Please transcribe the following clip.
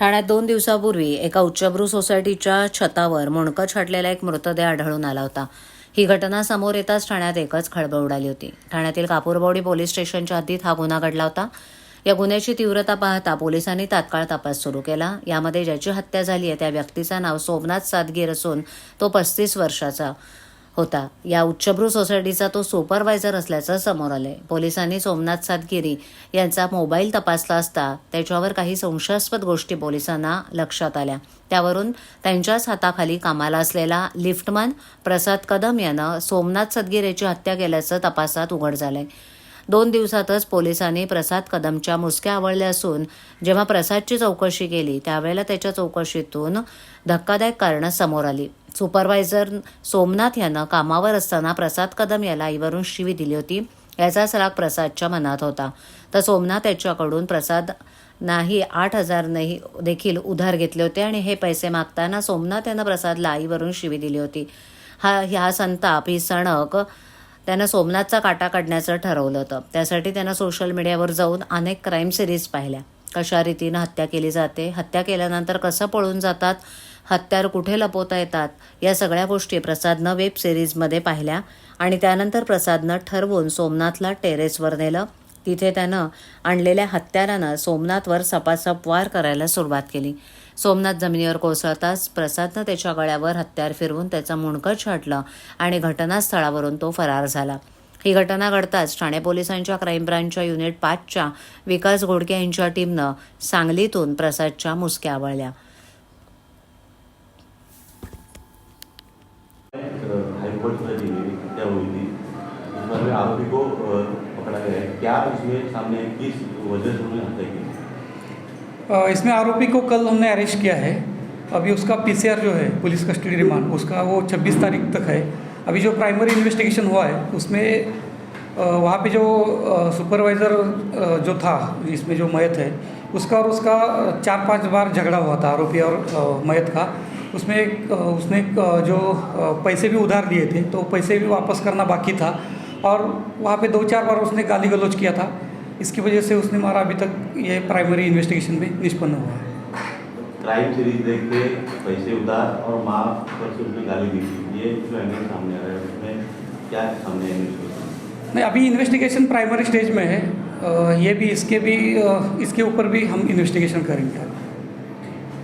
ठाण्यात दोन दिवसापूर्वी एका उच्चभ्रू सोसायटीच्या छतावर मुणकं छाटलेला एक मृतदेह आढळून आला होता. ही घटना समोर येताच ठाण्यात एकच खळबळ उडाली होती. ठाण्यातील कापूरबावडी पोलीस स्टेशनच्या हद्दीत हा गुन्हा घडला होता. या गुन्ह्याची तीव्रता पाहता पोलिसांनी तात्काळ तपास सुरू केला. यामध्ये ज्याची हत्या झाली आहे त्या व्यक्तीचं नाव सोमनाथ सादगीर असून तो पस्तीस वर्षाचा. होता. या उच्चभ्रू सोसायटीचा तो सुपरवायझर असल्याचं समोर आलंय. पोलिसांनी सोमनाथ सातगिरी यांचा मोबाईल तपासला असता त्याच्यावर काही संशयास्पद गोष्टी पोलिसांना लक्षात आल्या. त्यावरून त्यांच्याच हाताखाली कामाला असलेला लिफ्टमन प्रसाद कदम यानं सोमनाथ सदगिरेची हत्या केल्याचं तपासात उघड झालंय. दोन दिवसातच पोलिसांनी प्रसाद कदमच्या मुसक्या आवळल्या असून जेव्हा प्रसादची चौकशी केली त्यावेळेला त्याच्या चौकशीतून धक्कादायक कारणं समोर आली. सुपरवायझर सोमनाथ यानं कामावर असताना प्रसाद कदम याला आईवरून शिवी दिली होती. याचाच राग प्रसादच्या मनात होता. तर सोमनाथ याच्याकडून प्रसाद नाही आठ हजार नाही देखील उधार घेतले होते आणि हे पैसे मागताना सोमनाथ यानं प्रसादला आईवरून शिवी दिली होती. हा ह्या संताप ही सणक त्यानं सोमनाथचा काटा काढण्याचं ठरवलं होतं. त्यासाठी त्यानं सोशल मीडियावर जाऊन अनेक क्राईम सिरीज पाहिल्या. कशा रीतीनं हत्या केली जाते हत्या केल्यानंतर कसं पळून जातात हत्यार कुठे लपवता येतात या सगळ्या गोष्टी प्रसादनं वेब सिरीजमध्ये पाहिल्या आणि त्यानंतर प्रसादनं ठरवून सोमनाथला टेरेसवर नेलं. तिथे त्यानं आणलेल्या हत्यारानं सोमनाथवर सपासप वार करायला सुरुवात केली. सोमनाथ जमिनीवर कोसळताच प्रसादनं त्याच्या गळ्यावर हत्यार फिरवून त्याचं मुंडकं छाटलं आणि घटनास्थळावरून तो फरार झाला. ही घटना घडताच ठाणे पोलिसांच्या क्राईम ब्रांचच्या युनिट पाचच्या विकास घोडके यांच्या टीमनं सांगलीतून प्रसादच्या मुसक्या आवळल्या. आरोपी को पकड़ा गया है. क्या इसमें सामने किस वजह से उन्होंने हत्या की? इसमें आरोपी को कल हमने अरेस्ट किया है। अभी उसका पीसीआर जो है पुलिस कस्टडी रिमांड उसका वो 26 तारीख तक है। अभी जो प्राइमरी इन्वेस्टिगेशन हुआ है उसमें वहाँ पे जो सुपरवाइज़र जो था इसमें जो मयत है उसका और उसका चार पाँच बार झगड़ा हुआ था आरोपी और मयत का। उसमें एक, उसने जो पैसे भी उधार दिए थे तो पैसे भी वापस करना बाकी था। और वहाँ पे दो चार बार उसने गाली गलौज किया था। इसकी वजह से उसने मारा। अभी तक ये प्राइमरी इन्वेस्टिगेशन में निष्पन्न हुआ है। क्राइम सीरीज़ देख के पैसे उतार और माँ पर से उसने गाली दी थी। ये जो एंगल सामने आ रहा है उसमें क्या सामने नहीं अभी इन्वेस्टिगेशन प्राइमरी स्टेज में है। ये भी इसके भी इसके ऊपर भी हम इन्वेस्टिगेशन करेंगे।